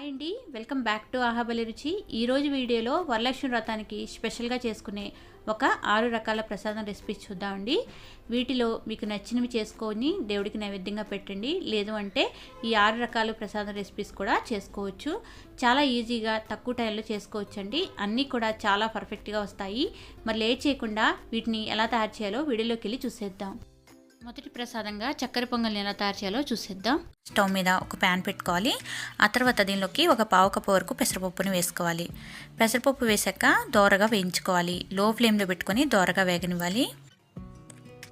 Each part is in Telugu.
హాయ్ అండి. వెల్కమ్ బ్యాక్ టు ఆహాబలి రుచి. ఈరోజు వీడియోలో వరలక్ష్మి వ్రతానికి స్పెషల్గా చేసుకునే ఒక ఆరు రకాల ప్రసాదం రెసిపీస్ చూద్దామండి వీటిలో మీకు నచ్చినవి చేసుకొని దేవుడికి నైవేద్యంగా పెట్టండి. లేదు అంటే ఈ ఆరు రకాల ప్రసాదం రెసిపీస్ కూడా చేసుకోవచ్చు. చాలా ఈజీగా తక్కువ టైంలో చేసుకోవచ్చండి. అన్నీ కూడా చాలా పర్ఫెక్ట్గా వస్తాయి. మరి లేట్ చేయకుండా వీటిని ఎలా తయారు చేయాలో వీడియోలోకి వెళ్ళి చూసేద్దాం. మొదటి ప్రసాదంగా చక్కెర పొంగల్ని ఎలా తయారు చేయాలో చూసేద్దాం. స్టవ్ మీద ఒక ప్యాన్ పెట్టుకోవాలి. ఆ తర్వాత దీనిలోకి ఒక పావు కప్పు వరకు పెసరపప్పుని వేసుకోవాలి. పెసరపప్పు వేసాక దోరగా వేయించుకోవాలి. లో ఫ్లేమ్లో పెట్టుకొని దోరగా వేగనివ్వాలి.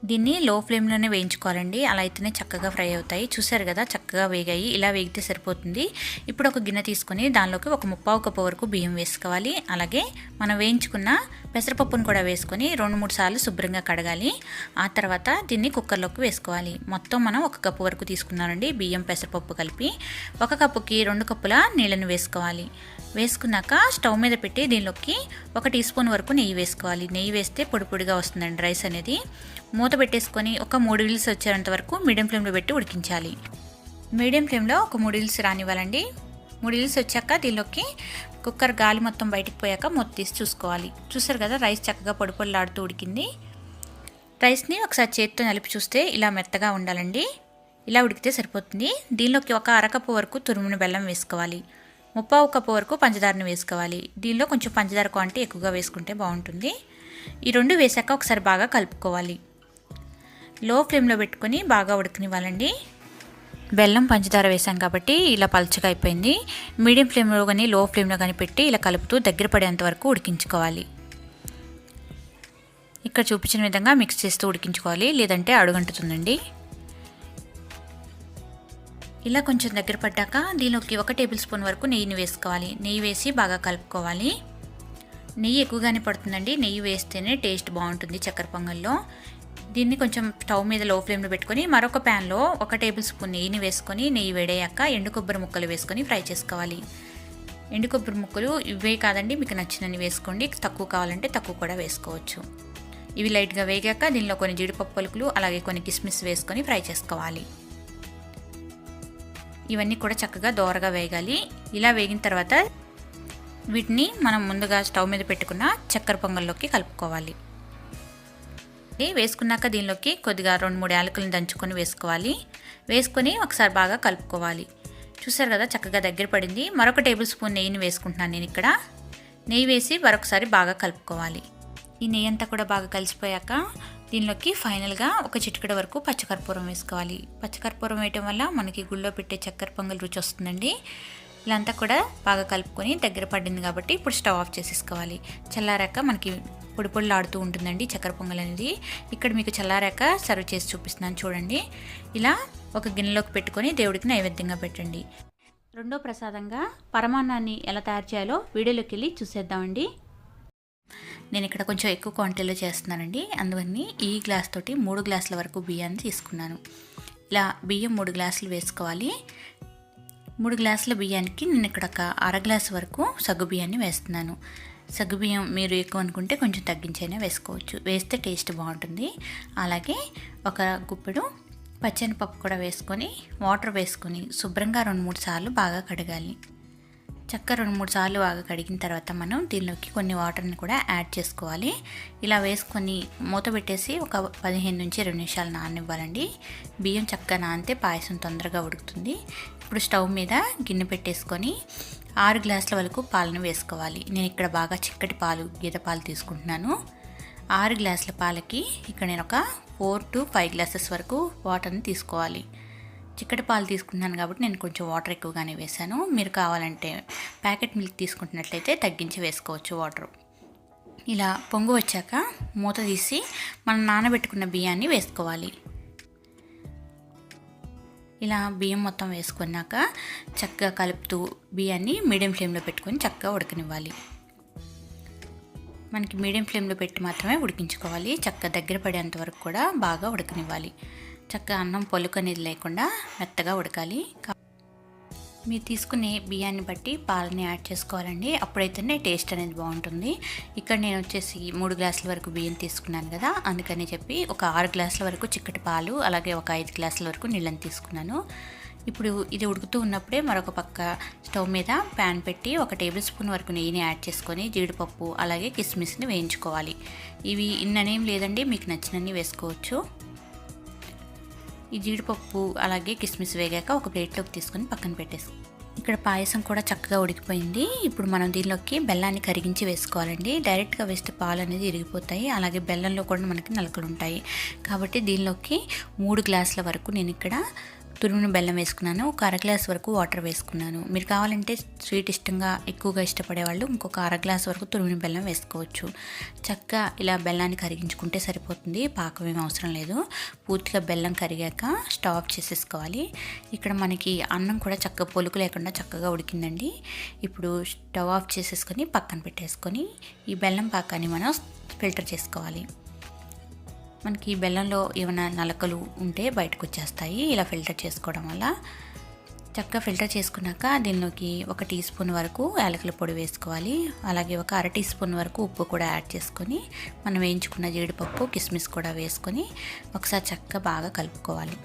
దీన్ని లో ఫ్లేమ్లోనే వేయించుకోవాలండి. అలా అయితేనే చక్కగా ఫ్రై అవుతాయి. చూసారు కదా చక్కగా వేగాయి. ఇలా వేగితే సరిపోతుంది. ఇప్పుడు ఒక గిన్నె తీసుకొని దానిలోకి ఒక ముప్పావు కప్పు వరకు బియ్యం వేసుకోవాలి. అలాగే మనం వేయించుకున్న పెసరపప్పును కూడా వేసుకొని రెండు మూడు సార్లు శుభ్రంగా కడగాలి. ఆ తర్వాత దీన్ని కుక్కర్లోకి వేసుకోవాలి. మొత్తం మనం ఒక కప్పు వరకు తీసుకున్నానండి బియ్యం పెసరపప్పు కలిపి. ఒక కప్పుకి రెండు కప్పుల నీళ్ళని వేసుకోవాలి. వేసుకున్నాక స్టవ్ మీద పెట్టి దీనిలోకి ఒక టీ స్పూన్ వరకు నెయ్యి వేసుకోవాలి. నెయ్యి వేస్తే పొడి పొడిగా వస్తుందండి రైస్ అనేది. మూత పెట్టేసుకొని ఒక మూడు విల్స్ వచ్చేంత వరకు మీడియం ఫ్లేమ్లో పెట్టి ఉడికించాలి. మీడియం ఫ్లేమ్లో ఒక మూడు విల్స్ రానివ్వాలండి. మూడు విల్స్ వచ్చాక దీనిలోకి కుక్కర్ గాలి మొత్తం బయటికి పోయాక మూత తీసి చూసుకోవాలి. చూసారు కదా రైస్ చక్కగా పొడిపొడిలాడుతూ ఉడికింది. రైస్ని ఒకసారి చేతితో నలిపి చూస్తే ఇలా మెత్తగా ఉండాలండి. ఇలా ఉడికితే సరిపోతుంది. దీనిలోకి ఒక అరకప్పు వరకు తురుమున బెల్లం వేసుకోవాలి. ముప్పావు కప్పు వరకు పంచదారని వేసుకోవాలి. దీనిలో కొంచెం పంచదార క్వాంటిటీ ఎక్కువగా వేసుకుంటే బాగుంటుంది. ఈ రెండు వేసాక ఒకసారి బాగా కలుపుకోవాలి. లో ఫ్లేమ్లో పెట్టుకొని బాగా ఉడకనివ్వాలండి. బెల్లం పంచదార వేసాం కాబట్టి ఇలా పలుచగా అయిపోయింది. మీడియం ఫ్లేమ్లో కానీ లో ఫ్లేమ్లో కానీ పెట్టి ఇలా కలుపుతూ దగ్గర పడేంత వరకు ఉడికించుకోవాలి. ఇక్కడ చూపించిన విధంగా మిక్స్ చేస్తూ ఉడికించుకోవాలి లేదంటే అడుగంటుతుందండి. ఇలా కొంచెం దగ్గర పడ్డాక దీనిలోకి ఒక టేబుల్ స్పూన్ వరకు నెయ్యిని వేసుకోవాలి. నెయ్యి వేసి బాగా కలుపుకోవాలి. నెయ్యి ఎక్కువగానే పడుతుందండి. నెయ్యి వేస్తేనే టేస్ట్ బాగుంటుంది చక్కెర పొంగల్లో. దీన్ని కొంచెం స్టవ్ మీద లో ఫ్లేమ్లో పెట్టుకొని మరొక ప్యాన్లో ఒక టేబుల్ స్పూన్ నెయ్యిని వేసుకొని నెయ్యి వేడయ్యాక ఎండు కొబ్బరి ముక్కలు వేసుకొని ఫ్రై చేసుకోవాలి. ఎండు కొబ్బరి ముక్కలు ఇవే కాదండి మీకు నచ్చినవి వేసుకోండి. తక్కువ కావాలంటే తక్కువ కూడా వేసుకోవచ్చు. ఇవి లైట్గా వేగాక దీనిలో కొన్ని జీడిపప్పు పలుకులు అలాగే కొన్ని కిస్మిస్ వేసుకొని ఫ్రై చేసుకోవాలి. ఇవన్నీ కూడా చక్కగా దోరగా వేగాలి. ఇలా వేగిన తర్వాత వీటిని మనం ముందుగా స్టవ్ మీద పెట్టుకున్న చక్కెర పొంగల్లోకి కలుపుకోవాలి. వేసుకున్నాక దీనిలోకి కొద్దిగా రెండు మూడు యాలకులను దంచుకొని వేసుకోవాలి. వేసుకొని ఒకసారి బాగా కలుపుకోవాలి. చూసారు కదా చక్కగా దగ్గర పడింది. మరొక టేబుల్ స్పూన్ నెయ్యిని వేసుకుంటున్నాను నేను ఇక్కడ. నెయ్యి వేసి మరొకసారి బాగా కలుపుకోవాలి. ఈ నెయ్యి అంతా కూడా బాగా కలిసిపోయాక దీనిలోకి ఫైనల్గా ఒక చిటికడ వరకు పచ్చకర్పూరం వేసుకోవాలి. పచ్చకర్పూరం వేయటం వల్ల మనకి గుళ్ళో పెట్టే చక్కెర పొంగల్ రుచి వస్తుందండి. ఇలా అంతా కూడా బాగా కలుపుకొని దగ్గర పడింది కాబట్టి ఇప్పుడు స్టవ్ ఆఫ్ చేసేసుకోవాలి. చల్లారాక మనకి పొడి పొడిలాడుతూ ఉంటుందండి చక్కెర పొంగల్ అనేది. ఇక్కడ మీకు చల్లారాక సర్వ్ చేసి చూపిస్తున్నాను చూడండి. ఇలా ఒక గిన్నెలోకి పెట్టుకొని దేవుడికి నైవేద్యంగా పెట్టండి. రెండో ప్రసాదంగా పరమాన్నాన్ని ఎలా తయారు చేయాలో వీడియోలోకి వెళ్ళి చూసేద్దామండి. నేను ఇక్కడ కొంచెం ఎక్కువ క్వాంటిటీలో చేస్తున్నానండి. అందువని ఈ గ్లాస్ తోటి మూడు గ్లాసుల వరకు బియ్యాన్ని తీసుకున్నాను. ఇలా బియ్యం మూడు గ్లాసులు వేసుకోవాలి. మూడు గ్లాసుల బియ్యానికి నేను ఇక్కడ ఒక అర గ్లాస్ వరకు సగ్గు బియ్యాన్ని వేస్తున్నాను. సగ్గు బియ్యం మీరు ఎక్కువ అనుకుంటే కొంచెం తగ్గించైనా వేసుకోవచ్చు. వేస్తే టేస్ట్ బాగుంటుంది. అలాగే ఒక గుప్పెడు పచ్చని పప్పు కూడా వేసుకొని వాటర్ వేసుకొని శుభ్రంగా రెండు మూడు సార్లు బాగా కడగాలి. చక్క రెండు మూడు సార్లు బాగా కడిగిన తర్వాత మనం దీనిలోకి కొన్ని వాటర్ని కూడా యాడ్ చేసుకోవాలి. ఇలా వేసుకొని మూత పెట్టేసి ఒక పదిహేను నుంచి ఇరవై నిమిషాలు నాననివ్వాలండి. బియ్యం చక్కగా నానితే పాయసం తొందరగా ఉడుకుతుంది. ఇప్పుడు స్టవ్ మీద గిన్నె పెట్టేసుకొని ఆరు గ్లాసుల వరకు పాలను వేసుకోవాలి. నేను ఇక్కడ బాగా చిక్కటి పాలు గీత పాలు తీసుకుంటున్నాను. ఆరు గ్లాసుల పాలకి ఇక్కడ నేను ఒక ఫోర్ టు ఫైవ్ గ్లాసెస్ వరకు వాటర్ని తీసుకోవాలి. చిక్కటి పాలు తీసుకుంటున్నాను కాబట్టి నేను కొంచెం వాటర్ ఎక్కువగానే వేశాను. మీరు కావాలంటే ప్యాకెట్ మిల్క్ తీసుకుంటున్నట్లయితే తగ్గించి వేసుకోవచ్చు వాటర్. ఇలా పొంగు వచ్చాక మూత తీసి మనం నానబెట్టుకున్న బియ్యాన్ని వేసుకోవాలి. ఇలా బియ్యం మొత్తం వేసుకున్నాక చక్కగా కలుపుతూ బియ్యాన్ని మీడియం ఫ్లేమ్లో పెట్టుకొని చక్కగా ఉడకనివ్వాలి. మనకి మీడియం ఫ్లేమ్లో పెట్టి మాత్రమే ఉడికించుకోవాలి. చక్కగా దగ్గర పడేంత వరకు కూడా బాగా ఉడకనివ్వాలి. చక్కగా అన్నం పొలుకు అనేది లేకుండా మెత్తగా ఉడకాలి. మీరు తీసుకునే బియ్యాన్ని బట్టి పాలని యాడ్ చేసుకోవాలండి. అప్పుడైతేనే టేస్ట్ అనేది బాగుంటుంది. ఇక్కడ నేను వచ్చేసి మూడు గ్లాసుల వరకు బియ్యం తీసుకున్నాను కదా అందుకని చెప్పి ఒక ఆరు గ్లాసుల వరకు చిక్కటి పాలు అలాగే ఒక ఐదు గ్లాసుల వరకు నీళ్ళని తీసుకున్నాను. ఇప్పుడు ఇది ఉడుకుతూ ఉన్నప్పుడే మరొక పక్క స్టవ్ మీద ప్యాన్ పెట్టి ఒక టేబుల్ స్పూన్ వరకు నెయ్యిని యాడ్ చేసుకొని జీడిపప్పు అలాగే కిస్మిస్ని వేయించుకోవాలి. ఇవి ఇన్ననేం లేదండి మీకు నచ్చినన్ని వేసుకోవచ్చు. ఈ జీడిపప్పు అలాగే కిస్మిస్ వేగాక ఒక ప్లేట్లోకి తీసుకొని పక్కన పెట్టేసి ఇక్కడ పాయసం కూడా చక్కగా ఉడికిపోయింది. ఇప్పుడు మనం దీనిలోకి బెల్లాన్ని కరిగించి వేసుకోవాలండి. డైరెక్ట్గా వేస్తే పాలు అనేది ఇరిగిపోతాయి. అలాగే బెల్లంలో కూడా మనకి నలకలు ఉంటాయి కాబట్టి దీనిలోకి మూడు గ్లాసుల వరకు నేను ఇక్కడ తురుమును బెల్లం వేసుకున్నాను. ఒక అర గ్లాస్ వరకు వాటర్ వేసుకున్నాను. మీరు కావాలంటే స్వీట్ ఇష్టంగా ఎక్కువగా ఇష్టపడే వాళ్ళు ఇంకొక అర గ్లాస్ వరకు తురిమిన బెల్లం వేసుకోవచ్చు. చక్కగా ఇలా బెల్లాన్ని కరిగించుకుంటే సరిపోతుంది. పాకం ఏమి అవసరం లేదు. పూర్తిగా బెల్లం కరిగాక స్టవ్ ఆఫ్ చేసేసుకోవాలి. ఇక్కడ మనకి అన్నం కూడా చక్కగా పొలుకు లేకుండా చక్కగా ఉడికిందండి. ఇప్పుడు స్టవ్ ఆఫ్ చేసేసుకొని పక్కన పెట్టేసుకొని ఈ బెల్లం పాకాన్ని మనం ఫిల్టర్ చేసుకోవాలి. మనకి బెల్లంలో ఏమైనా నలకలు ఉంటే బయటకు వచ్చేస్తాయి. ఇలా ఫిల్టర్ చేసుకోవడం వల్ల. చక్కగా ఫిల్టర్ చేసుకున్నాక దీనిలోకి ఒక టీ స్పూన్ వరకు యాలకుల పొడి వేసుకోవాలి. అలాగే ఒక అర టీ స్పూన్ వరకు ఉప్పు కూడా యాడ్ చేసుకొని మనం వేయించుకున్న జీడిపప్పు కిస్మిస్ కూడా వేసుకొని ఒకసారి చక్కగా బాగా కలుపుకోవాలి.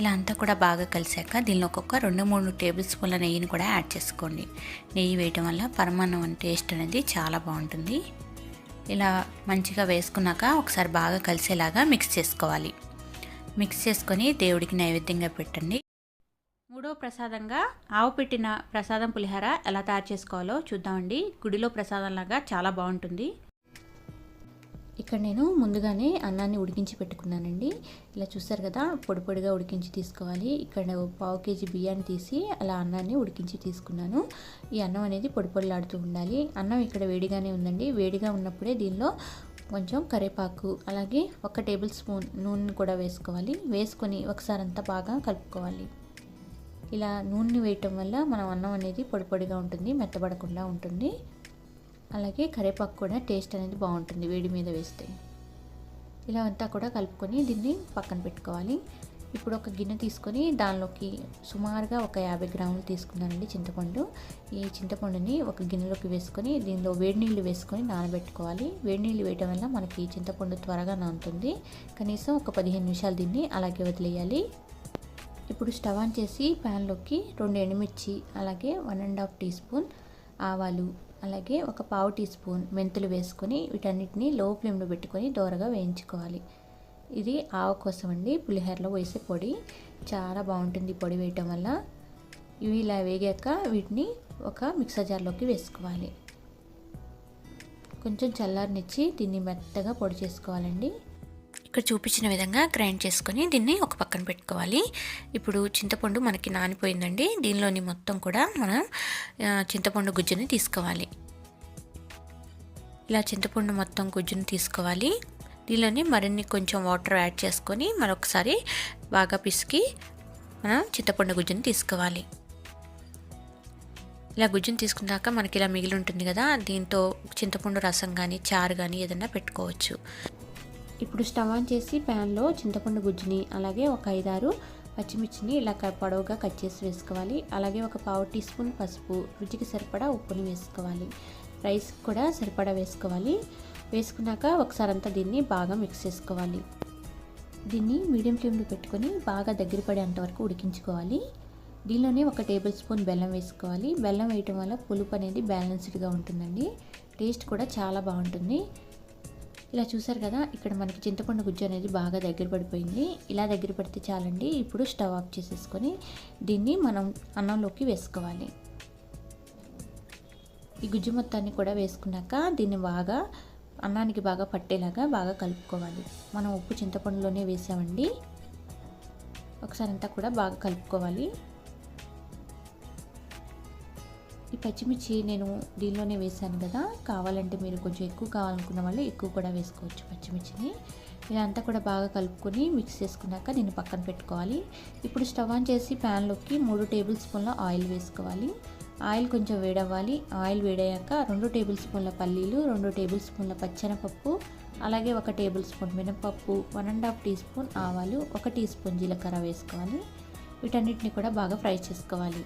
ఇలా అంతా కూడా బాగా కలిసాక దీనిలో ఒక్కొక్క రెండు మూడు టేబుల్ స్పూన్ల నెయ్యిని కూడా యాడ్ చేసుకోండి. నెయ్యి వేయటం వల్ల పరమాన్నం టేస్ట్ అనేది చాలా బాగుంటుంది. ఇలా మంచిగా వేసుకున్నాక ఒకసారి బాగా కలిసేలాగా మిక్స్ చేసుకోవాలి. మిక్స్ చేసుకొని దేవుడికి నైవేద్యంగా పెట్టండి. మూడో ప్రసాదంగా ఆవు పెట్టిన ప్రసాదం పులిహార ఎలా తయారు చేసుకోవాలో చూద్దామండి. గుడిలో ప్రసాదంలాగా చాలా బాగుంటుంది. ఇక్కడ నేను ముందుగానే అన్నాన్ని ఉడికించి పెట్టుకున్నానండి. ఇలా చూస్తారు కదా పొడి పొడిగా ఉడికించి తీసుకోవాలి. ఇక్కడ పావు కేజీ బియ్యాన్ని తీసి అలా అన్నాన్ని ఉడికించి తీసుకున్నాను. ఈ అన్నం అనేది పొడి పొడిలాడుతూ ఉండాలి. అన్నం ఇక్కడ వేడిగానే ఉందండి. వేడిగా ఉన్నప్పుడే దీనిలో కొంచెం కరివేపాకు అలాగే ఒక టేబుల్ స్పూన్ నూనె కూడా వేసుకోవాలి. వేసుకొని ఒకసారి అంతా బాగా కలుపుకోవాలి. ఇలా నూనె వేయటం వల్ల మనం అన్నం అనేది పొడి పొడిగా ఉంటుంది మెత్తబడకుండా ఉంటుంది. అలాగే కరివేపాకు కూడా టేస్ట్ అనేది బాగుంటుంది వేడి మీద వేస్తే. ఇలా అంతా కూడా కలుపుకొని దీన్ని పక్కన పెట్టుకోవాలి. ఇప్పుడు ఒక గిన్నె తీసుకొని దానిలోకి సుమారుగా ఒక యాభై గ్రాములు తీసుకున్నానండి చింతపండు. ఈ చింతపండుని ఒక గిన్నెలోకి వేసుకొని దీనిలో వేడి నీళ్ళు వేసుకొని నానబెట్టుకోవాలి. వేడి నీళ్ళు వేయడం వల్ల మనకి చింతపండు త్వరగా నానుతుంది. కనీసం ఒక పదిహేను నిమిషాలు దీన్ని అలాగే వదిలేయాలి. ఇప్పుడు స్టవ్ ఆన్ చేసి ప్యాన్లోకి రెండు ఎండుమిర్చి అలాగే one and half teaspoon ఆవాలు అలాగే ఒక పావు టీ స్పూన్ మెంతులు వేసుకొని వీటన్నిటిని లో ఫ్లేమ్లో పెట్టుకొని దోరగా వేయించుకోవాలి. ఇది ఆవు కోసం అండి పులిహోరలో వేసే పొడి చాలా బాగుంటుంది పొడి వేయటం వల్ల. ఇవి ఇలా వేగాక వీటిని ఒక మిక్సర్ జార్లోకి వేసుకోవాలి. కొంచెం చల్లారినిచ్చి దీన్ని మెత్తగా పొడి చేసుకోవాలండి. ఇక్కడ చూపించిన విధంగా గ్రైండ్ చేసుకొని దీన్ని ఒక పక్కన పెట్టుకోవాలి. ఇప్పుడు చింతపండు మనకి నానిపోయిందండి. దీనిలోని మొత్తం కూడా మనం చింతపండు గుజ్జుని తీసుకోవాలి. ఇలా చింతపండు మొత్తం గుజ్జుని తీసుకోవాలి. దీనిలోని మరిన్ని కొంచెం వాటర్ యాడ్ చేసుకొని మరొకసారి బాగా పిసికి మనం చింతపండు గుజ్జుని తీసుకోవాలి. ఇలా గుజ్జుని తీసుకున్నాక మనకి ఇలా మిగిలి ఉంటుంది కదా దీంతో చింతపండు రసం కానీ చారు కానీ ఏదైనా పెట్టుకోవచ్చు. ఇప్పుడు స్టవ్ ఆన్ చేసి ప్యాన్లో చింతపండు గుజ్జుని అలాగే ఒక ఐదారు పచ్చిమిర్చిని ఇలా పొడవుగా కట్ చేసి వేసుకోవాలి. అలాగే ఒక పావు టీ స్పూన్ పసుపు రుచికి సరిపడా ఉప్పుని వేసుకోవాలి. రైస్ కూడా సరిపడా వేసుకోవాలి. వేసుకున్నాక ఒకసారి అంతా దీన్ని బాగా మిక్స్ చేసుకోవాలి. దీన్ని మీడియం ఫ్లేమ్లో పెట్టుకొని బాగా దగ్గర పడేంత వరకు ఉడికించుకోవాలి. దీనిలోనే ఒక టేబుల్ స్పూన్ బెల్లం వేసుకోవాలి. బెల్లం వేయటం వల్ల పులుపు అనేది బ్యాలెన్స్డ్గా ఉంటుందండి. టేస్ట్ కూడా చాలా బాగుంటుంది. ఇలా చూసారు కదా ఇక్కడ మనకి చింతపండు గుజ్జు అనేది బాగా దగ్గర పడిపోయింది. ఇలా దగ్గర పడితే చాలండి. ఇప్పుడు స్టవ్ ఆఫ్ చేసేసుకొని దీన్ని మనం అన్నంలోకి వేసుకోవాలి. ఈ గుజ్జు మొత్తాన్ని కూడా వేసుకున్నాక దీన్ని బాగా అన్నానికి బాగా పట్టేలాగా బాగా కలుపుకోవాలి. మనం ఉప్పు చింతపండులోనే వేసామండి. ఒకసారి అంతా కూడా బాగా కలుపుకోవాలి. ఈ పచ్చిమిర్చి నేను దీనిలోనే వేసాను కదా. కావాలంటే మీరు కొంచెం ఎక్కువ కావాలనుకున్న వాళ్ళు ఎక్కువ కూడా వేసుకోవచ్చు పచ్చిమిర్చిని. ఇదంతా కూడా బాగా కలుపుకొని మిక్స్ చేసుకున్నాక దీన్ని పక్కన పెట్టుకోవాలి. ఇప్పుడు స్టవ్ ఆన్ చేసి ప్యాన్లోకి మూడు టేబుల్ స్పూన్ల ఆయిల్ వేసుకోవాలి. ఆయిల్ కొంచెం వేడవ్వాలి. ఆయిల్ వేడయ్యాక రెండు టేబుల్ స్పూన్ల పల్లీలు రెండు టేబుల్ స్పూన్ల పచ్చెనపప్పు అలాగే ఒక టేబుల్ స్పూన్ మినపప్పు one and half teaspoon ఆవాలు ఒక టీ స్పూన్ జీలకర్ర వేసుకోవాలి. వీటన్నిటిని కూడా బాగా ఫ్రై చేసుకోవాలి.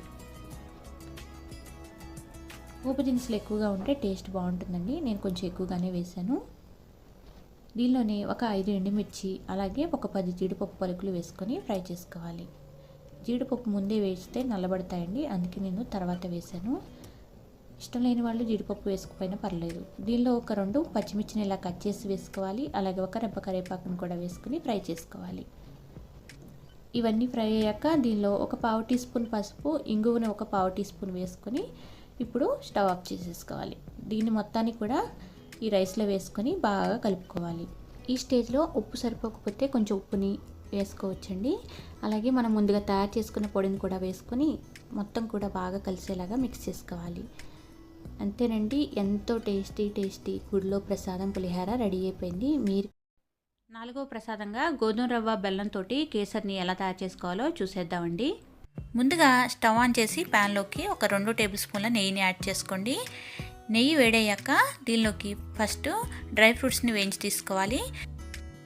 పోపు దినుసులు ఎక్కువగా ఉంటే టేస్ట్ బాగుంటుందండి. నేను కొంచెం ఎక్కువగానే వేశాను. దీనిలోనే ఒక ఐదు ఎండుమిర్చి అలాగే ఒక పది జీడిపప్పు పలుకులు వేసుకొని ఫ్రై చేసుకోవాలి. జీడిపప్పు ముందే వేస్తే నల్లబడతాయండి. అందుకే నేను తర్వాత వేశాను. ఇష్టం లేని వాళ్ళు జీడిపప్పు వేసుకుపోయినా పర్లేదు. దీనిలో ఒక రెండు పచ్చిమిర్చిని ఇలా కట్ చేసి వేసుకోవాలి. అలాగే ఒక రెబ్బ కరేపాకును కూడా వేసుకుని ఫ్రై చేసుకోవాలి. ఇవన్నీ ఫ్రై అయ్యాక దీనిలో ఒక పావు టీ స్పూన్ పసుపు ఇంగువని ఒక పావు టీ స్పూన్ వేసుకొని ఇప్పుడు స్టవ్ ఆఫ్ చేసేసుకోవాలి. దీన్ని మొత్తాన్ని కూడా ఈ రైస్లో వేసుకొని బాగా కలుపుకోవాలి. ఈ స్టేజ్లో ఉప్పు సరిపోకపోతే కొంచెం ఉప్పుని వేసుకోవచ్చండి. అలాగే మనం ముందుగా తయారు చేసుకున్న పొడిని కూడా వేసుకొని మొత్తం కూడా బాగా కలిసేలాగా మిక్స్ చేసుకోవాలి. అంతేనండి. ఎంతో టేస్టీ టేస్టీ గుడిలో ప్రసాదం పులిహార రెడీ అయిపోయింది. మీరు నాలుగో ప్రసాదంగా గోధుమ రవ్వ బెల్లంతో కేసరిని ఎలా తయారు చేసుకోవాలో చూసేద్దామండి. ముందుగా స్టవ్ ఆన్ చేసి ప్యాన్లోకి ఒక రెండు టేబుల్ స్పూన్ల నెయ్యిని యాడ్ చేసుకోండి. నెయ్యి వేడయ్యాక దీనిలోకి ఫస్ట్ డ్రై ఫ్రూట్స్ని వేయించి తీసుకోవాలి.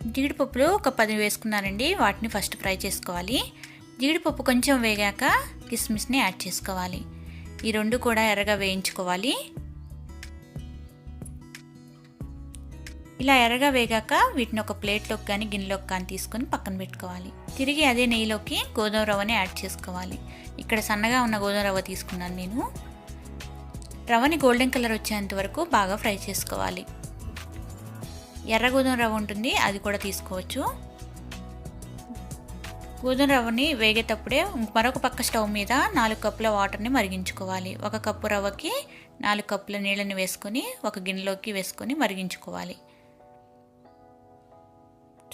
జీడిపప్పులు ఒక పది వేసుకున్నానండి వాటిని ఫస్ట్ ఫ్రై చేసుకోవాలి. జీడిపప్పు కొంచెం వేగాక కిస్మిస్ని యాడ్ చేసుకోవాలి. ఈ రెండు కూడా ఎర్రగా వేయించుకోవాలి. ఇలా ఎర్రగా వేగాక వీటిని ఒక ప్లేట్లోకి కానీ గిన్నెలోకి కానీ తీసుకొని పక్కన పెట్టుకోవాలి. తిరిగి అదే నెయ్యిలోకి గోధుమ రవ్వని యాడ్ చేసుకోవాలి. ఇక్కడ సన్నగా ఉన్న గోధుమ రవ్వ తీసుకున్నాను నేను. రవ్వని గోల్డెన్ కలర్ వచ్చేంత వరకు బాగా ఫ్రై చేసుకోవాలి. ఎర్ర గోధుమ రవ్వ ఉంటుంది అది కూడా తీసుకోవచ్చు. గోధుమ రవ్వని వేగేటప్పుడే మరొక పక్క స్టవ్ మీద నాలుగు కప్పుల వాటర్ని మరిగించుకోవాలి. ఒక కప్పు రవ్వకి నాలుగు కప్పుల నీళ్ళని వేసుకొని ఒక గిన్నెలోకి వేసుకొని మరిగించుకోవాలి.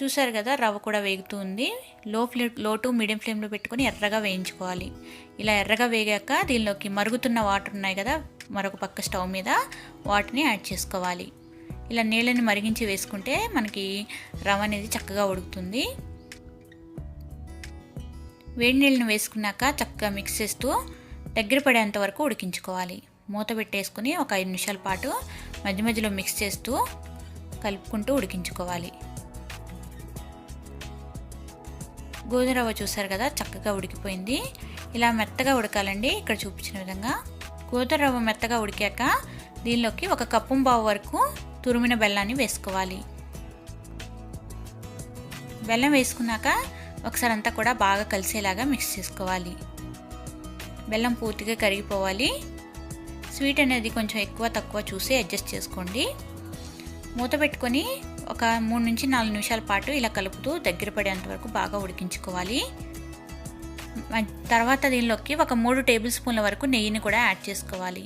చూసారు కదా రవ్వ కూడా వేగుతూ ఉంది లో ఫ్లేమ్లో టు మీడియం ఫ్లేమ్లో పెట్టుకొని ఎర్రగా వేయించుకోవాలి. ఇలా ఎర్రగా వేగాక దీనిలోకి మరుగుతున్న వాటర్ ఉన్నాయి కదా మరొక పక్క స్టవ్ మీద వాటిని యాడ్ చేసుకోవాలి. ఇలా నీళ్ళని మరిగించి వేసుకుంటే మనకి రవ్వ అనేది చక్కగా ఉడుకుతుంది. వేడి నీళ్ళని వేసుకున్నాక చక్కగా మిక్స్ చేస్తూ దగ్గర పడేంత వరకు ఉడికించుకోవాలి. మూత పెట్టేసుకుని ఒక ఐదు నిమిషాల పాటు మధ్య మధ్యలో మిక్స్ చేస్తూ కలుపుకుంటూ ఉడికించుకోవాలి. గోధుమ రవ్వ చూసారు కదా చక్కగా ఉడికిపోయింది. ఇలా మెత్తగా ఉడకాలండి ఇక్కడ చూపించిన విధంగా. గోధుమ రవ్వ మెత్తగా ఉడికాక దీనిలోకి ఒక కప్పు బావు వరకు తురిమిన బెల్లాన్ని వేసుకోవాలి. బెల్లం వేసుకున్నాక ఒకసారి అంతా కూడా బాగా కలిసేలాగా మిక్స్ చేసుకోవాలి. బెల్లం పూర్తిగా కరిగిపోవాలి. స్వీట్ అనేది కొంచెం ఎక్కువ తక్కువ చూసి అడ్జస్ట్ చేసుకోండి. మూత పెట్టుకొని ఒక మూడు నుంచి నాలుగు నిమిషాల పాటు ఇలా కలుపుతూ దగ్గర పడేంత వరకు బాగా ఉడికించుకోవాలి. తర్వాత దీనిలోకి ఒక మూడు టేబుల్ స్పూన్ల వరకు నెయ్యిని కూడా యాడ్ చేసుకోవాలి.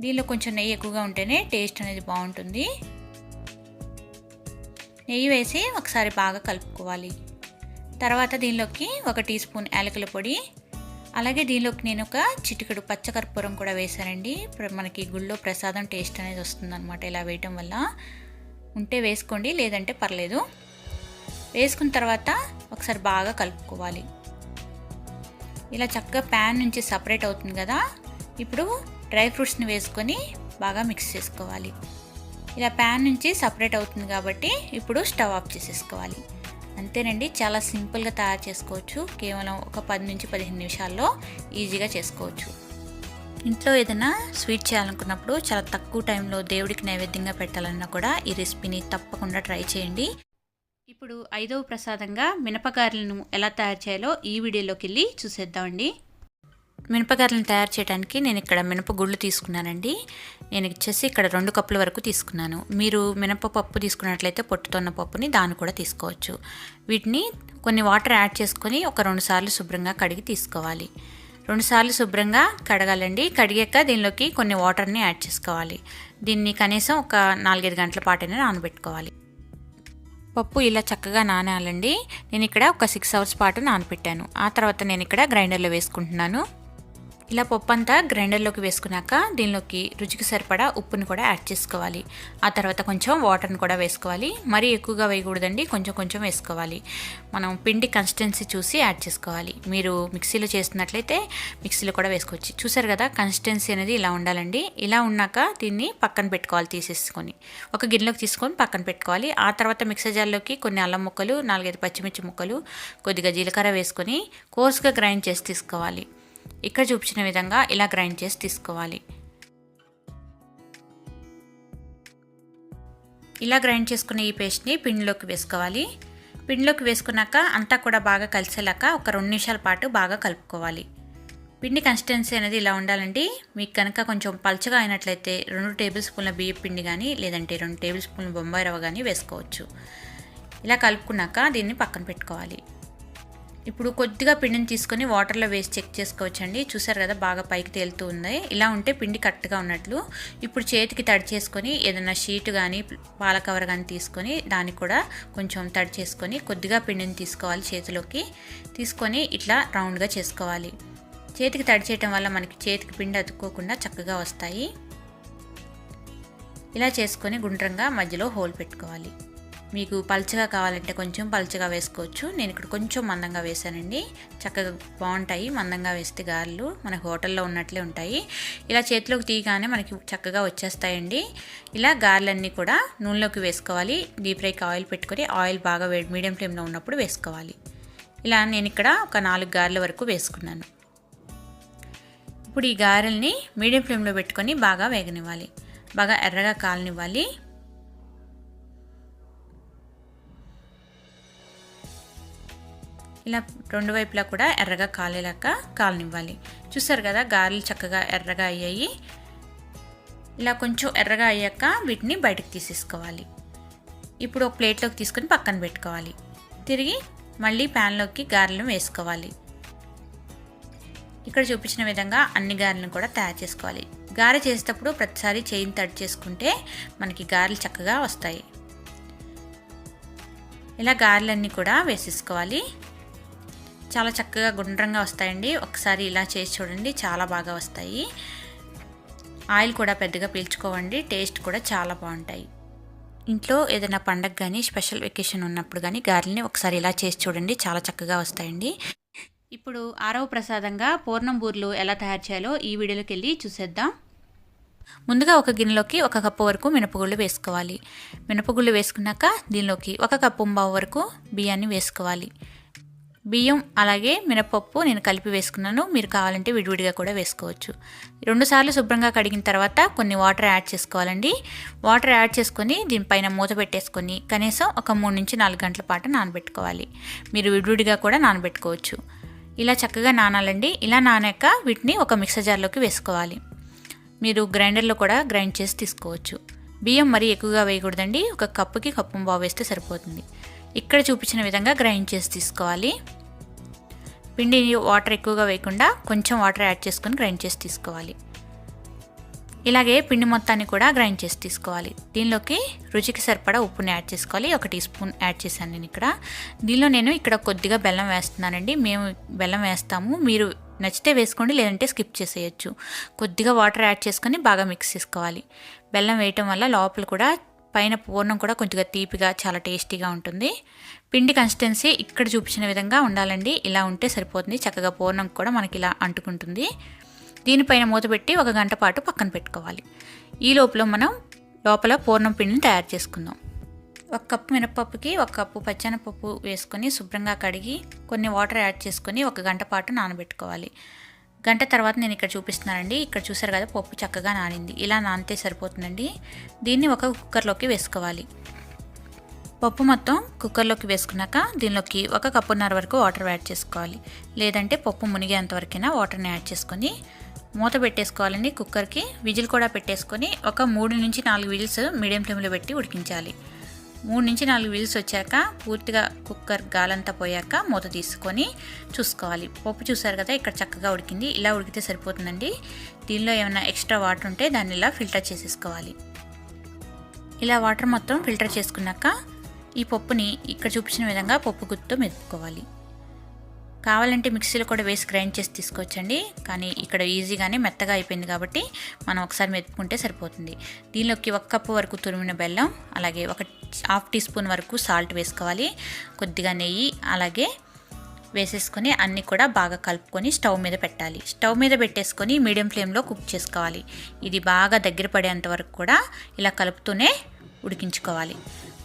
దీనిలో కొంచెం నెయ్యి ఎక్కువగా ఉంటేనే టేస్ట్ అనేది బాగుంటుంది. నెయ్యి వేసి ఒకసారి బాగా కలుపుకోవాలి. తర్వాత దీనిలోకి ఒక టీ స్పూన్ యాలకుల పొడి అలాగే దీనిలోకి నేను ఒక చిటికెడు పచ్చకర్పూరం కూడా వేశానండి. మనకి గుళ్ళో ప్రసాదం టేస్ట్ అనేది వస్తుందన్నమాట ఇలా వేయటం వల్ల. ఉంటే వేసుకోండి లేదంటే పర్లేదు. వేసుకున్న తర్వాత ఒకసారి బాగా కలుపుకోవాలి. ఇలా చక్కగా ప్యాన్ నుంచి సపరేట్ అవుతుంది కదా. ఇప్పుడు డ్రై ఫ్రూట్స్ని వేసుకొని బాగా మిక్స్ చేసుకోవాలి. ఇలా ప్యాన్ నుంచి సపరేట్ అవుతుంది కాబట్టి ఇప్పుడు స్టవ్ ఆఫ్ చేసేసుకోవాలి. అంతేనండి చాలా సింపుల్గా తయారు చేసుకోవచ్చు. కేవలం ఒక పది నుంచి పదిహేను నిమిషాల్లో ఈజీగా చేసుకోవచ్చు. ఇంట్లో ఏదైనా స్వీట్ చేయాలనుకున్నప్పుడు చాలా తక్కువ టైంలో దేవుడికి నైవేద్యంగా పెట్టాలన్నా కూడా ఈ రెసిపీని తప్పకుండా ట్రై చేయండి. ఇప్పుడు ఐదవ ప్రసాదంగా మినపగారెలను ఎలా తయారు చేయాలో ఈ వీడియోలోకి వెళ్ళి చూసేద్దామండి. మినపగారెలను తయారు చేయడానికి నేను ఇక్కడ మినపగుళ్ళు తీసుకున్నానండి. నేను వచ్చేసి ఇక్కడ రెండు కప్పుల వరకు తీసుకున్నాను. మీరు మినపప్పు తీసుకున్నట్లయితే పొట్టుతున్న పప్పుని దాన్ని కూడా తీసుకోవచ్చు. వీటిని కొన్ని వాటర్ యాడ్ చేసుకొని ఒక రెండు సార్లు శుభ్రంగా కడిగి తీసుకోవాలి. రెండుసార్లు శుభ్రంగా కడగాలండి. కడిగాక దీనిలోకి కొన్ని వాటర్ని యాడ్ చేసుకోవాలి. దీన్ని కనీసం ఒక నాలుగైదు గంటల పాటైనా నానబెట్టుకోవాలి. పప్పు ఇలా చక్కగా నానాలండి. నేను ఇక్కడ ఒక సిక్స్ అవర్స్ పాటు నానబెట్టాను ఆ తర్వాత నేను ఇక్కడ గ్రైండర్లో వేసుకుంటున్నాను. ఇలా పప్పు అంతా గ్రైండర్లోకి వేసుకున్నాక దీనిలోకి రుచికి సరిపడా ఉప్పుని కూడా యాడ్ చేసుకోవాలి. ఆ తర్వాత కొంచెం వాటర్ని కూడా వేసుకోవాలి. మరీ ఎక్కువగా వేయకూడదండి కొంచెం కొంచెం వేసుకోవాలి. మనం పిండి కన్సిస్టెన్సీ చూసి యాడ్ చేసుకోవాలి. మీరు మిక్సీలో చేస్తున్నట్లయితే మిక్సీలో కూడా వేసుకోవచ్చు. చూసారు కదా కన్సిస్టెన్సీ అనేది ఇలా ఉండాలండి. ఇలా ఉన్నాక దీన్ని పక్కన పెట్టుకోవాలి తీసేసుకొని. ఒక గిన్నెలోకి తీసుకొని పక్కన పెట్టుకోవాలి. ఆ తర్వాత మిక్సర్ జార్లోకి కొన్ని అల్లం ముక్కలు నాలుగైదు పచ్చిమిర్చి ముక్కలు కొద్దిగా జీలకర్ర వేసుకొని కోర్స్గా గ్రైండ్ చేసి తీసుకోవాలి. ఇక్కడ చూపించిన విధంగా ఇలా గ్రైండ్ చేసి తీసుకోవాలి. ఇలా గ్రైండ్ చేసుకున్న ఈ పేస్ట్ని పిండిలోకి వేసుకోవాలి. పిండిలోకి వేసుకున్నాక అంతా కూడా బాగా కలిసేలాక ఒక రెండు నిమిషాల పాటు బాగా కలుపుకోవాలి. పిండి కన్సిస్టెన్సీ అనేది ఇలా ఉండాలండి. మీకు కనుక కొంచెం పలుచగా అయినట్లయితే రెండు టేబుల్ స్పూన్ల బియ్య పిండి కానీ లేదంటే రెండు టేబుల్ స్పూన్ల బొంబాయి రవ్వ కానీ వేసుకోవచ్చు. ఇలా కలుపుకున్నాక దీన్ని పక్కన పెట్టుకోవాలి. ఇప్పుడు కొద్దిగా పిండిని తీసుకొని వాటర్లో వేసి చెక్ చేసుకోవచ్చండి. చూసారు కదా బాగా పైకి తేలుతూ ఉంది. ఇలా ఉంటే పిండి కరెక్ట్గా ఉన్నట్లు. ఇప్పుడు చేతికి తడి చేసుకొని ఏదైనా షీట్ కానీ పాల కవర్ కానీ తీసుకొని దాన్ని కూడా కొంచెం తడి చేసుకొని కొద్దిగా పిండిని తీసుకోవాలి చేతిలోకి. తీసుకొని ఇట్లా రౌండ్గా చేసుకోవాలి. చేతికి తడి చేయటం వల్ల మనకి చేతికి పిండి అతుక్కోకుండా చక్కగా వస్తాయి. ఇలా చేసుకొని గుండ్రంగా మధ్యలో హోల్ పెట్టుకోవాలి. మీకు పల్చగా కావాలంటే కొంచెం పల్చగా వేసుకోవచ్చు. నేను ఇక్కడ కొంచెం మందంగా వేసానండి చక్కగా బాగుంటాయి. మందంగా వేస్తే గారెలు మన హోటల్లో ఉన్నట్లే ఉంటాయి. ఇలా చేతిలోకి తీయగానే మనకి చక్కగా వచ్చేస్తాయండి. ఇలా గారెలన్నీ కూడా నూనెలోకి వేసుకోవాలి. డీప్ ఫ్రైకి ఆయిల్ పెట్టుకొని ఆయిల్ బాగా వేడి మీడియం ఫ్లేమ్లో ఉన్నప్పుడు వేసుకోవాలి. ఇలా నేను ఇక్కడ ఒక నాలుగు గారెల వరకు వేసుకున్నాను. ఇప్పుడు ఈ గారెల్ని మీడియం ఫ్లేమ్లో పెట్టుకొని బాగా వేగనివ్వాలి. బాగా ఎర్రగా కాలనివ్వాలి. ఇలా రెండు వైపులా కూడా ఎర్రగా కాలేలాక కాలనివ్వాలి. చూసారు కదా గారెలు చక్కగా ఎర్రగా అయ్యాయి. ఇలా కొంచెం ఎర్రగా అయ్యాక వీటిని బయటకు తీసేసుకోవాలి. ఇప్పుడు ఒక ప్లేట్లోకి తీసుకొని పక్కన పెట్టుకోవాలి. తిరిగి మళ్ళీ ప్యాన్లోకి గారెలను వేసుకోవాలి. ఇక్కడ చూపించిన విధంగా అన్ని గారెలను కూడా తయారు చేసుకోవాలి. గారె చేసేటప్పుడు ప్రతిసారి చేయిని తడి చేసుకుంటే మనకి గారెలు చక్కగా వస్తాయి. ఇలా గారెలన్నీ కూడా వేసేసుకోవాలి. చాలా చక్కగా గుండ్రంగా వస్తాయండి. ఒకసారి ఇలా చేసి చూడండి చాలా బాగా వస్తాయి. ఆయిల్ కూడా పెద్దగా పీల్చుకోవండి టేస్ట్ కూడా చాలా బాగుంటాయి. ఇంట్లో ఏదైనా పండగ కానీ స్పెషల్ వెకేషన్ ఉన్నప్పుడు కానీ గారెల్ని ఒకసారి ఇలా చేసి చూడండి చాలా చక్కగా వస్తాయండి. ఇప్పుడు ఆరవ ప్రసాదంగా పూర్ణం బూర్లు ఎలా తయారు చేయాలో ఈ వీడియోలోకి వెళ్ళి చూసేద్దాం. ముందుగా ఒక గిన్నెలోకి ఒక కప్పు వరకు మినపగుళ్ళు వేసుకోవాలి. మినపగుళ్ళు వేసుకున్నాక దీనిలోకి ఒక కప్పు బావు వరకు బియ్యాన్ని వేసుకోవాలి. బియ్యం అలాగే మినపప్పు నేను కలిపి వేసుకున్నాను. మీరు కావాలంటే విడివిడిగా కూడా వేసుకోవచ్చు. రెండుసార్లు శుభ్రంగా కడిగిన తర్వాత కొన్ని వాటర్ యాడ్ చేసుకోవాలండి. వాటర్ యాడ్ చేసుకొని దీనిపైన మూత పెట్టేసుకొని కనీసం ఒక మూడు నుంచి నాలుగు గంటల పాటు నానబెట్టుకోవాలి. మీరు విడివిడిగా కూడా నానబెట్టుకోవచ్చు. ఇలా చక్కగా నానాలండి. ఇలా నానాక వీటిని ఒక మిక్సర్ జార్లోకి వేసుకోవాలి. మీరు గ్రైండర్లో కూడా గ్రైండ్ చేసి తీసుకోవచ్చు. బియ్యం మరీ ఎక్కువగా వేయకూడదండి. ఒక కప్పుకి కప్పు బావు వేస్తే సరిపోతుంది. ఇక్కడ చూపించిన విధంగా గ్రైండ్ చేసి తీసుకోవాలి. పిండిని వాటర్ ఎక్కువగా వేయకుండా కొంచెం వాటర్ యాడ్ చేసుకొని గ్రైండ్ చేసి తీసుకోవాలి. ఇలాగే పిండి మొత్తాన్ని కూడా గ్రైండ్ చేసి తీసుకోవాలి. దీనిలోకి రుచికి సరిపడా ఉప్పుని యాడ్ చేసుకోవాలి. ఒక టీ స్పూన్ యాడ్ చేశాను నేను ఇక్కడ. దీనిలో నేను ఇక్కడ కొద్దిగా బెల్లం వేస్తున్నానండి. మేము బెల్లం వేస్తాము. మీరు నచ్చితే వేసుకోండి లేదంటే స్కిప్ చేసేయచ్చు. కొద్దిగా వాటర్ యాడ్ చేసుకొని బాగా మిక్స్ చేసుకోవాలి. బెల్లం వేయటం వల్ల లోపల కూడా పైన పూర్ణం కూడా కొంచెంగా తీపిగా చాలా టేస్టీగా ఉంటుంది. పిండి కన్సిస్టెన్సీ ఇక్కడ చూపించిన విధంగా ఉండాలండి. ఇలా ఉంటే సరిపోతుంది. చక్కగా పూర్ణం కూడా మనకి ఇలా అంటుకుంటుంది. దీనిపైన మూత పెట్టి ఒక గంట పాటు పక్కన పెట్టుకోవాలి. ఈ లోపల మనం లోపల పూర్ణం పిండిని తయారు చేసుకుందాం. ఒక కప్పు మినపప్పుకి ఒక కప్పు పచ్చనపప్పు వేసుకొని శుభ్రంగా కడిగి కొన్ని వాటర్ యాడ్ చేసుకొని ఒక గంట పాటు నానబెట్టుకోవాలి. గంట తర్వాత నేను ఇక్కడ చూపిస్తున్నానండి. ఇక్కడ చూసారు కదా పప్పు చక్కగా నానింది. ఇలా నానితే సరిపోతుందండి. దీన్ని ఒక కుక్కర్లోకి వేసుకోవాలి. పప్పు మొత్తం కుక్కర్లోకి వేసుకున్నాక దీనిలోకి ఒక కప్పున్నర వరకు వాటర్ యాడ్ చేసుకోవాలి. లేదంటే పప్పు మునిగేంత వరకైనా వాటర్ని యాడ్ చేసుకొని మూత పెట్టేసుకోవాలండి కుక్కర్కి. విజిల్ కూడా పెట్టేసుకొని ఒక మూడు నుంచి నాలుగు విజిల్స్ మీడియం ఫ్లేమ్లో పెట్టి ఉడికించాలి. మూడు నుంచి నాలుగు విల్స్ వచ్చాక పూర్తిగా కుక్కర్ గాలంతా పోయాక మూత తీసుకొని చూసుకోవాలి. పప్పు చూసారు కదా ఇక్కడ చక్కగా ఉడికింది. ఇలా ఉడికితే సరిపోతుందండి. దీనిలో ఏమైనా ఎక్స్ట్రా వాటర్ ఉంటే దాన్ని ఇలా ఫిల్టర్ చేసేసుకోవాలి. ఇలా వాటర్ మొత్తం ఫిల్టర్ చేసుకున్నాక ఈ పప్పుని ఇక్కడ చూపించిన విధంగా పప్పు గుత్తుతో మెదుపుకోవాలి. కావాలంటే మిక్సీలో కూడా వేసి గ్రైండ్ చేసి తీసుకోవచ్చండి. కానీ ఇక్కడ ఈజీగానే మెత్తగా అయిపోయింది కాబట్టి మనం ఒకసారి మెతుపుకుంటే సరిపోతుంది. దీనిలోకి ఒక కప్పు వరకు తురిమిన బెల్లం అలాగే ఒక హాఫ్ టీ స్పూన్ వరకు సాల్ట్ వేసుకోవాలి. కొద్దిగా నెయ్యి అలాగే వేసేసుకొని అన్నీ కూడా బాగా కలుపుకొని స్టవ్ మీద పెట్టాలి. స్టవ్ మీద పెట్టేసుకొని మీడియం ఫ్లేమ్లో కుక్ చేసుకోవాలి. ఇది బాగా దగ్గర పడేంత వరకు కూడా ఇలా కలుపుతూనే ఉడికించుకోవాలి.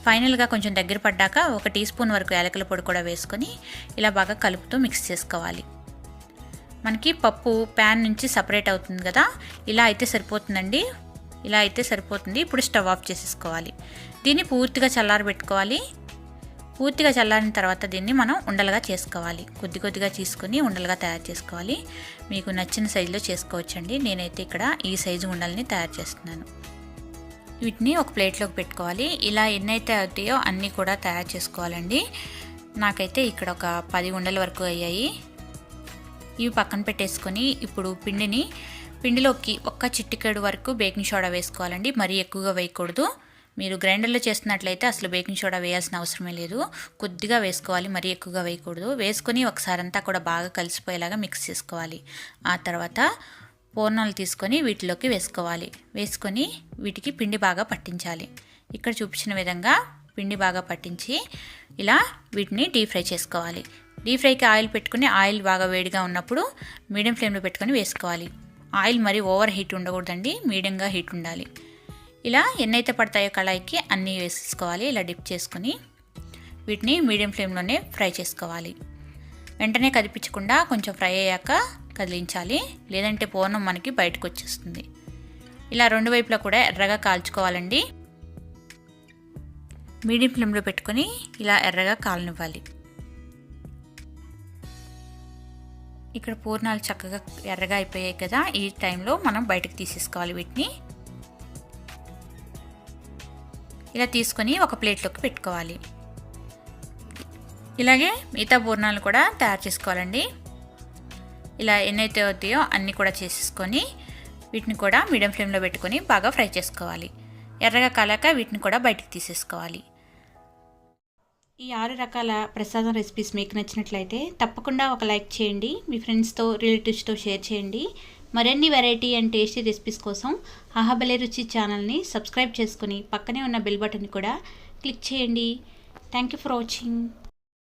ఫైనల్గా కొంచెం దగ్గర పడ్డాక ఒక టీ స్పూన్ వరకు యాలకుల పొడి కూడా వేసుకొని ఇలా బాగా కలుపుతూ మిక్స్ చేసుకోవాలి. మనకి పప్పు ప్యాన్ నుంచి సపరేట్ అవుతుంది కదా? ఇలా అయితే సరిపోతుందండి. ఇలా అయితే సరిపోతుంది. ఇప్పుడు స్టవ్ ఆఫ్ చేసేసుకోవాలి. దీన్ని పూర్తిగా చల్లారబెట్టుకోవాలి. పూర్తిగా చల్లారిన తర్వాత దీన్ని మనం ఉండలుగా చేసుకోవాలి. కొద్ది కొద్దిగా తీసుకొని ఉండలుగా తయారు చేసుకోవాలి. మీకు నచ్చిన సైజులో చేసుకోవచ్చండి. నేనైతే ఇక్కడ ఈ సైజు ఉండల్ని తయారు చేస్తున్నాను. వీటిని ఒక ప్లేట్లోకి పెట్టుకోవాలి. ఇలా ఎన్నైతే అవుతాయో అన్నీ కూడా తయారు చేసుకోవాలండి. నాకైతే ఇక్కడ ఒక పది ఉండల వరకు అయ్యాయి. ఇవి పక్కన పెట్టేసుకొని ఇప్పుడు పిండిని పిండిలోకి ఒక్క చిట్టికేడు వరకు బేకింగ్ సోడా వేసుకోవాలండి. మరీ ఎక్కువగా వేయకూడదు. మీరు గ్రైండర్లో చేస్తున్నట్లయితే అసలు బేకింగ్ సోడా వేయాల్సిన అవసరమే లేదు. కొద్దిగా వేసుకోవాలి మరీ ఎక్కువగా వేయకూడదు. వేసుకొని ఒకసారి అంతా కూడా బాగా కలిసిపోయేలాగా మిక్స్ చేసుకోవాలి. ఆ తర్వాత పూర్ణాలు తీసుకొని వీటిలోకి వేసుకోవాలి. వేసుకొని వీటికి పిండి బాగా పట్టించాలి. ఇక్కడ చూపించిన విధంగా పిండి బాగా పట్టించి ఇలా వీటిని డీప్ ఫ్రై చేసుకోవాలి. డీప్ ఫ్రైకి ఆయిల్ పెట్టుకుని ఆయిల్ బాగా వేడిగా ఉన్నప్పుడు మీడియం ఫ్లేమ్లో పెట్టుకొని వేసుకోవాలి. ఆయిల్ మరి ఓవర్ హీట్ ఉండకూడదండి మీడియంగా హీట్ ఉండాలి. ఇలా ఎన్నైతే పడతాయో కళాయికి అన్నీ వేసుకోవాలి ఇలా డిప్ చేసుకొని వీటిని మీడియం ఫ్లేమ్లోనే ఫ్రై చేసుకోవాలి. వెంటనే కదిపించకుండా కొంచెం ఫ్రై అయ్యాక కదిలించాలి. లేదంటే పూర్ణం మనకి బయటకు వచ్చేస్తుంది. ఇలా రెండు వైపులా కూడా ఎర్రగా కాల్చుకోవాలండి. మీడియం ఫ్లేమ్లో పెట్టుకొని ఇలా ఎర్రగా కాలనివ్వాలి. ఇక్కడ పూర్ణాలు చక్కగా ఎర్రగా అయిపోయాయి కదా. ఈ టైంలో మనం బయటకు తీసేసుకోవాలి వీటిని. ఇలా తీసుకొని ఒక ప్లేట్లోకి పెట్టుకోవాలి. ఇలాగే మిగతా పూర్ణాలు కూడా తయారు చేసుకోవాలండి. ఇలా ఎన్నైతే అవుతాయో అన్నీ కూడా చేసేసుకొని వీటిని కూడా మీడియం ఫ్లేమ్లో పెట్టుకొని బాగా ఫ్రై చేసుకోవాలి. ఎర్రగా కాలాక వీటిని కూడా బయటికి తీసేసుకోవాలి. ఈ ఆరు రకాల ప్రసాదం రెసిపీస్ మీకు నచ్చినట్లయితే తప్పకుండా ఒక లైక్ చేయండి. మీ ఫ్రెండ్స్తో రిలేటివ్స్తో షేర్ చేయండి. మరిన్ని వెరైటీ అండ్ టేస్టీ రెసిపీస్ కోసం ఆహాబలే రుచి ఛానల్ని సబ్స్క్రైబ్ చేసుకుని పక్కనే ఉన్న బెల్ బటన్ కూడా క్లిక్ చేయండి. Thank you for watching